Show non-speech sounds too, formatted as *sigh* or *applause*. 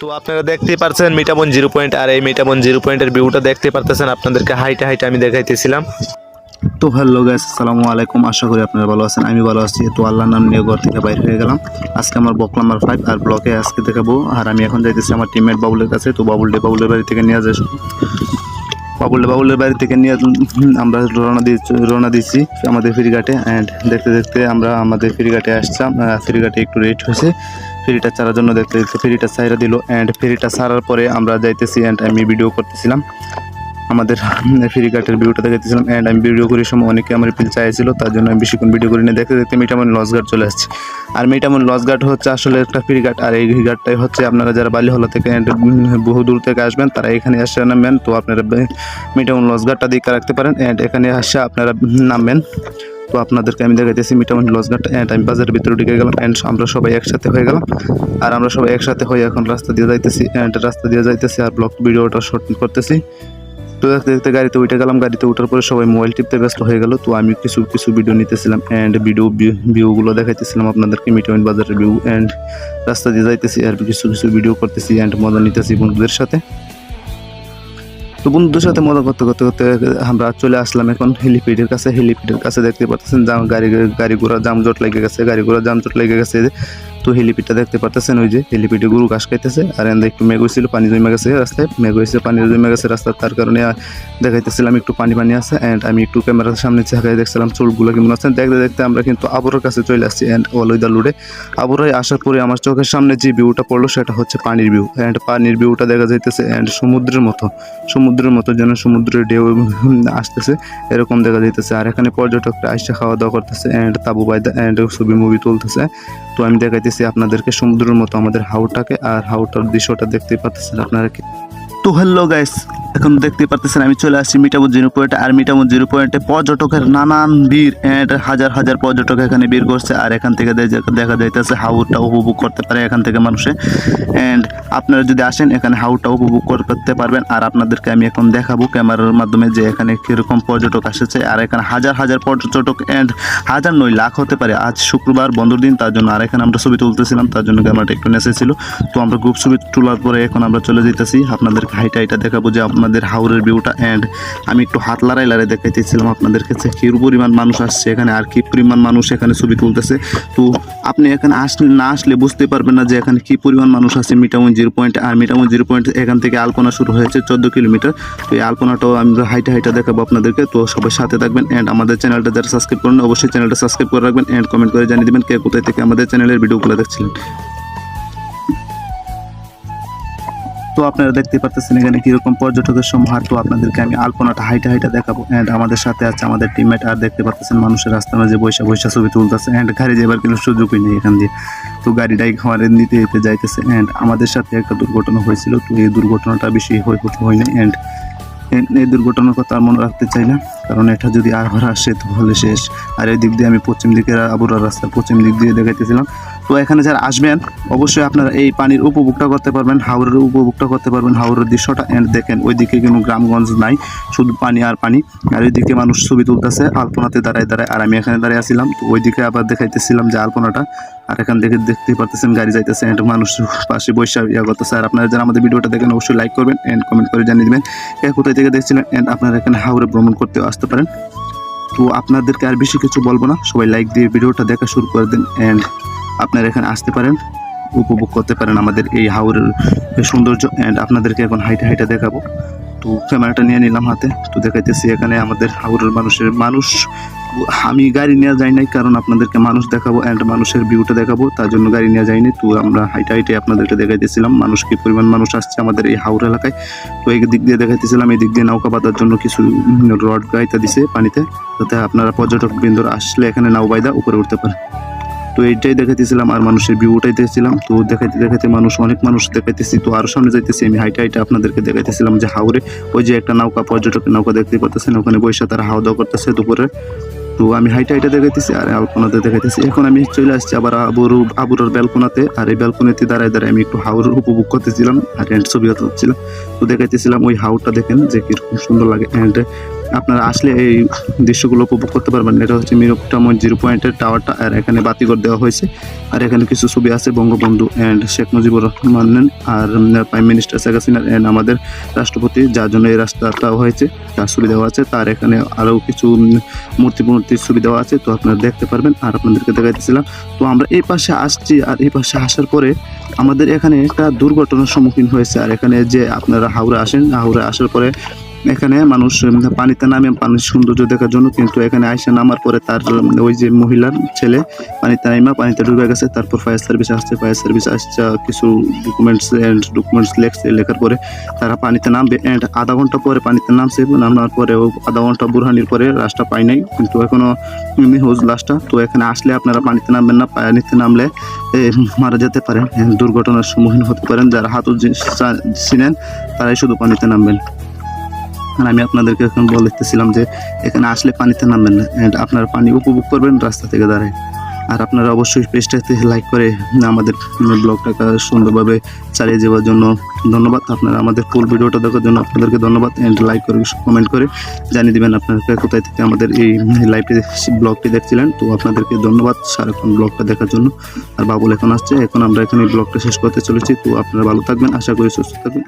তো আপনারা দেখতে পারছেন মিটামন জিরো পয়েন্ট আর এই মিটামন জিরো পয়েন্টের ভিউটা দেখতে পারতেছেন। আপনাদেরকে হাইটে হাইটে আমি দেখাইতেছিলাম। তো হ্যালো গাইস আসসালামু আলাইকুম। আশা করি আপনারা ভালো আছেন, আমি ভালো আছি। তো আল্লাহর নাম নিয়ে ঘর থেকে বাইরে হয়ে গেলাম। আজকে আমার ব্লক নাম্বার ফাইভ আর ব্লকে আজকে দেখাবো। আর আমি এখন যাইতেছি আমার টিমমেট বাবুলের কাছে। তো বাবুলডে বাবুলের বাড়ি থেকে নিয়ে যাস বাবুলডে বাবুলের বাড়ি থেকে নিয়ে আমরা রওনা দিয়ে রওনা দিয়েছি আমাদের ফেরিঘাটে। অ্যান্ড দেখতে দেখতে আমরা আমাদের ফেরিঘাটে আসছিলাম ফেরিঘাটে একটু রেট হয়েছে। ফেরিটা চারার জন্য দেখতে দেখতে ফেরিটা ছাইরা দিল। অ্যান্ড ফেরিটা সারার পরে আমরা যাইতেছি। অ্যান্ড আমি ভিডিও করতেছিলাম। আমাদের ফেরিঘাটের ভিউটা দেখাতেছিলাম অ্যান্ড আমি ভিডিও করার সময় অনেকে আমার পিল চাইছিল, তার জন্য আমি বেশিক্ষণ ভিডিও করি না দেখতে দেখতে মিটামন লস ঘাট চলে আসছে। আর মিটামন ঘাট হচ্ছে আসলে একটা ফেরিঘাট আর এই ঘাটটাই হচ্ছে আপনারা যারা বালিহলা থেকে and বহু দূর থেকে আসবেন, তারা এখানে আসে নামবেন তো আপনারা মিটামন লস ঘাটটা দিকে রাখতে পারেন অ্যান্ড এখানে আসে আপনারা নামবেন। তো আপনাদেরকে আমি দেখাইতেছি মিটামন ঘাট অ্যান্ড আমি বাজারের ভিতরে ঢুকে গেলাম অ্যান্ড আমরা সবাই একসাথে হয়ে গেলাম। আর আমরা সবাই একসাথে হয়ে এখন রাস্তা দিয়ে যাইতেছি অ্যান্ড রাস্তা দিয়ে যাইতেছি আর ব্লগ ভিডিওটা শর্ট করতেছি। তো দেখতে দেখতে গাড়িতে উঠে গেলাম, গাড়িতে ওঠার পরে সবাই মোবাইল টিপতে ব্যস্ত হয়ে গেল। তো আমি কিছু কিছু ভিডিও নিতেছিলাম অ্যান্ড ভিডিও ভিউগুলো দেখাইতেছিলাম আপনাদেরকে মিটামিন বাজারের ভিউ অ্যান্ড রাস্তা দিয়ে যাইতেছি আর কিছু কিছু ভিডিও করতেছি অ্যান্ড মজা নিতেছি বন্ধুদের সাথে। তো বন্ধুদের সাথে মজা করতে করতে করতে আমরা চলে আসলাম এখন হেলিপ্যাডের কাছে। হেলিপ্যাডের কাছে দেখতে পাচ্ছেন গাড়ি গাড়ি ঘোড়া জামজট লেগে গেছে, গাড়ি ঘোড়া জামজট লেগে গেছে। তো হেলিপ্যাডটা দেখতে পারতেছেন ওই যে, হেলিপ্যাডে গরু ঘাস খাইতেছে। আর এন্দা একটু মেঘ হয়েছিল পানি জমে গেছে রাস্তায়। মেঘ হয়েছে পানি জমে গেছে রাস্তায় তার কারণে দেখাইতেছিলাম একটু পানি পানি আছে। অ্যান্ড আমি একটু ক্যামেরার সামনে চাকাই দেখছিলাম চুলগুলো কেমন আছে। দেখতে দেখতে আমরা কিন্তু আবরের কাছে চলে আসছি অ্যান্ড অলইদা লুডে আবরায় আসার পরে আমার চোখের সামনে যে ভিউটা পড়ল, সেটা হচ্ছে পানির ভিউ অ্যান্ড পানির ভিউটা দেখা যাইতেছে অ্যান্ড সমুদ্রের মতো। সমুদ্রের মতো যেন সমুদ্রের ঢেউ *laughs* আসতেছে, এরকম দেখা যাইতেছে। আর এখানে পর্যটকরা আসছে খাওয়া দাওয়া করতেছে অ্যান্ড তাবু বাইদা অ্যান্ড ছবি মুভি তুলতেছে। তো আমি দেখাইতেছি আপনাদেরকে সমুদ্রের মতো আমাদের হাউটাকে আর হাউটার দৃশ্যটা দেখতে পাচ্ছেন আপনারা তো হ্যালো গাইস এখন দেখতে পারতেছেন, আমি চলে আসছি মিটামুদ জিরো পয়েন্টে। আর মিটামুদ জিরো পয়েন্টে পর্যটকের নানান ভিড় অ্যান্ড হাজার হাজার পর্যটক এখানে ভিড় করছে। আর এখান থেকে দেখা যাইতেছে হাউটা উপভোগ করতে পারে এখান থেকে মানুষে। অ্যান্ড আপনারা যদি আসেন, এখানে হাউটা উপভোগ করতে পারবেন। আর আপনাদেরকে আমি এখন দেখাবো ক্যামেরার মাধ্যমে যে এখানে কীরকম পর্যটক আসছে। আর এখানে হাজার হাজার পর্যটক অ্যান্ড হাজার নয়, লাখ হতে পারে। আজ শুক্রবার বন্ধুর দিন, তার জন্য আর এখানে আমরা ছবি তুলতেছিলাম, তার জন্য ক্যামেরাটা একটু নেসেছিল তো আমরা গ্রুপ ছবি তোলার পরে এখন আমরা চলে যেতেছি আপনাদেরকে হাইটা হাইটা দেখাবো যে আপনাদের হাওরের ভিউটা অ্যান্ড আমি একটু হাত লড়াই লড়াই দেখাইতেছিলাম আপনাদের কাছে কি পরিমাণ মানুষ আসছে এখানে আর কি পরিমাণ মানুষ এখানে ছবি তুলতেছে। তো আপনি এখানে আসলে না আসলে বুঝতে পারবেন না যে এখানে কী পরিমাণ মানুষ আছে মিটামন জিরো পয়েন্ট আর মিটামন জিরো পয়েন্ট এখান থেকে আলপনা শুরু হয়েছে চোদ্দ কিলোমিটার। তো এই আলপনাটাও আমরা হাইটা হাইটা দেখাবো আপনাদেরকে। তো সবাই সাথে থাকবেন অ্যান্ড আমাদের চ্যানেলটা যারা সাবস্ক্রাইব করেন অবশ্যই চ্যানেলটা সাবস্ক্রাইব করে রাখবেন অ্যান্ড কমেন্ট করে জানিয়ে দেবেন কে কোথায় থেকে আমাদের চ্যানেলের ভিডিওগুলো দেখছিলেন। তো আপনারা দেখতে পারতেছেন এখানে কীরকম পর্যটকের সমাহার তো আপনাদেরকে আমি আলপনাটা হাইটা হাইটা দেখাবো। অ্যান্ড আমাদের সাথে আছে আমাদের টিমমেট আর দেখতে পারতেছেন মানুষের রাস্তার মাঝে বৈশা বৈশা ছবি তুলতেছে। অ্যান্ড গাড়ি যাবার কোনো সুযোগই নেই এখান দিয়ে। তো গাড়িটাই খামারে নিতে নিতে যাইতেছে। অ্যান্ড আমাদের সাথে একটা দুর্ঘটনা হয়েছিল। তো এই দুর্ঘটনাটা বেশি হয়ে হয় নাই। অ্যান্ড এই দুর্ঘটনার কথা মনে রাখতে চাই না। কারণ এটা যদি আর আসে তাহলে শেষ। আর এই দিক দিয়ে আমি পশ্চিম দিকের আবুরার রাস্তা পশ্চিম দিক দিয়ে দেখাইতেছিলাম। তো এখানে যারা আসবেন, অবশ্যই আপনারা এই পানির উপভোগটা করতে পারবেন, হাওরের উপভোগটা করতে পারবেন, হাওরের দৃশ্যটা। এন্ড দেখেন, ওইদিকে কোনো গ্রামগঞ্জ নাই, শুধু পানি আর পানি। আর ওইদিকে মানুষ ছবি তুলতেছে, আলপনাতে দাঁড়ায় দাঁড়ায়। আর আমি এখানে দাঁড়িয়ে আসছিলাম তো ওইদিকে আবার দেখাইতেছিলাম যে আলপনাটা। আর এখান থেকে দেখতে পারতেছেন, গাড়ি যাইতেছে এন্ড মানুষ পাশে বৈশা ইয়া করতেছে। আর আপনারা যারা আমাদের ভিডিওটা দেখেন, অবশ্যই লাইক করবেন এন্ড কমেন্ট করে জানিয়ে দেবেন। কোথায় থেকে দেখছিলেন? এন্ড আপনারা এখানে হাওড়ে ভ্রমণ করতে আসতে পারেন। তো আপনাদেরকে আর বেশি কিছু বলব না, সবাই লাইক দিয়ে ভিডিওটা দেখা শুরু করে দিন। অ্যান্ড আপনারা এখানে আসতে পারেন, উপভোগ করতে পারেন আমাদের এই হাওরের সৌন্দর্য অ্যান্ড আপনাদেরকে এখন হাইটে হাইটা দেখাবো। তো ক্যামেরাটা নিয়ে নিলাম হাতে তো দেখাইতেছি এখানে আমাদের হাওরের মানুষের মানুষ। আমি গাড়ি নেওয়া যাই নাই, কারণ আপনাদেরকে মানুষ দেখাবো অ্যান্ড মানুষের ভিউটা দেখাবো, তার জন্য গাড়ি নেওয়া যায়নি তো আমরা হাইটা হাইটে আপনাদেরকে দেখাইতেছিলাম, মানুষ কি পরিমাণ মানুষ আসছে আমাদের এই হাওর এলাকায়। তো এই দিক দিয়ে দেখাইতেছিলাম, এই দিক দিয়ে নৌকা বাঁধার জন্য কিছু রড গাইতে দিছে পানিতে, যাতে আপনারা পর্যটক বৃন্দর আসলে এখানে নাও বাইদা, উপরে উঠতে পারে। তো এইটাই দেখাইতেছিলাম আর মানুষের ভিউটাই দেখছিলাম তো দেখাইতে দেখাইতে মানুষ, অনেক মানুষ দেখাইতেছি। তো আরও সামনে যাইতেছি, আমি হাইটা হাইটা আপনাদেরকে দেখাইতেছিলাম যে হাওরে ওই যে একটা নৌকা, পর্যটকের নৌকা দেখতে পাচ্ছেন ওখানে বসে তারা হাওয়া দাওয়া করতেছে দুপুরে। তো আমি হাইটা হাইটা দেখাইতেছি আর আলপনাতে দেখাইতেছি। এখন আমি চলে আসছি আবার আবুর আবুরার ব্যালকোনাতে। আর এই ব্যালকোনাতে দাঁড়ায় দাঁড়ায় আমি একটু হাওরের উপভোগ করতেছিলাম আর এন্ড ছবি তুলছিলাম তো দেখাইতেছিলাম ওই হাওরটা দেখেন যে কীরকম সুন্দর লাগে। অ্যান্ড আপনারা আসলে এই দৃশ্যগুলো উপভোগ করতে পারবেন। এটা হচ্ছে মিরপুটামন জিরো পয়েন্টের টাওয়ারটা, আর এখানে বাতিঘর দেওয়া হয়েছে। আর এখানে কিছু ছবি আছে Bangabandhu and Sheikh Mujibur Rahman R prime minister Sheikh Hasina and আমাদের রাষ্ট্রপতি, যার জন্য এই রাস্তাটা হয়েছে, তার ছবি দেওয়া আছে। তার এখানে আরও কিছু মূর্তি মূর্তির ছবি দেওয়া আছে, তো আপনারা দেখতে পারবেন। আর আপনাদেরকে দেখাইতেছিলাম, তো আমরা এই পাশে আসছি, আর এই পাশে আসার পরে আমাদের এখানে একটা দুর্ঘটনার সম্মুখীন হয়েছে। আর এখানে যে আপনারা হাওড়া আসেন, হাওড়া আসার পরে এখানে মানুষ পানিতে নামে পানির সৌন্দর্য দেখার জন্য, কিন্তু এখানে আইসা নামার পরে তার ওই যে মহিলার ছেলে পানিতে নাইমা, পানিতে ডুবে গেছে। তারপর ফায়ার সার্ভিস আসছে ফায়ার সার্ভিস আসছে, কিছু ডকুমেন্টস অ্যান্ড ডকুমেন্টস লেখছে। লেখার পরে তারা পানিতে নামবে অ্যান্ড আধা ঘণ্টা পরে পানিতে নামছে। নামার পরে আধা ঘণ্টা বুরহানির পরে লাশটা পাই নাই, কিন্তু এখনও নিখোঁজ লাশটা তো এখানে আসলে আপনারা পানিতে নামবেন না, পানিতে নামলে মারা যেতে পারেন দুর্ঘটনার সম্মুখীন হতে পারেন। যারা হাতও ছিলেন তারাই শুধু পানিতে নামবেন। আর আমি আপনাদেরকে এখন বলতেছিলাম যে এখানে আসলে পানিতে নামবেন না। আপনারা পানি উপভোগ করবেন রাস্তা থেকে দাঁড়ায়। আর আপনারা অবশ্যই পেজটাতে লাইক করে আমাদের ব্লগটাকে সুন্দরভাবে চালিয়ে যাওয়ার জন্য ধন্যবাদ। আপনারা আমাদের ফুল ভিডিওটা দেখার জন্য আপনাদেরকে ধন্যবাদ। অ্যান্ড লাইক করে কমেন্ট করে জানিয়ে দেবেন আপনারা কোথায় থেকে আমাদের এই লাইভটি ব্লগটি দেখছিলেন। তো আপনাদেরকে ধন্যবাদ সারাক্ষণ ব্লগটা দেখার জন্য। আর বাবুল এখন আসছে। এখন আমরা এখানে ব্লগটা শেষ করতে চলেছি। তো আপনারা ভালো থাকবেন। আশা করি সুস্থ থাকবেন।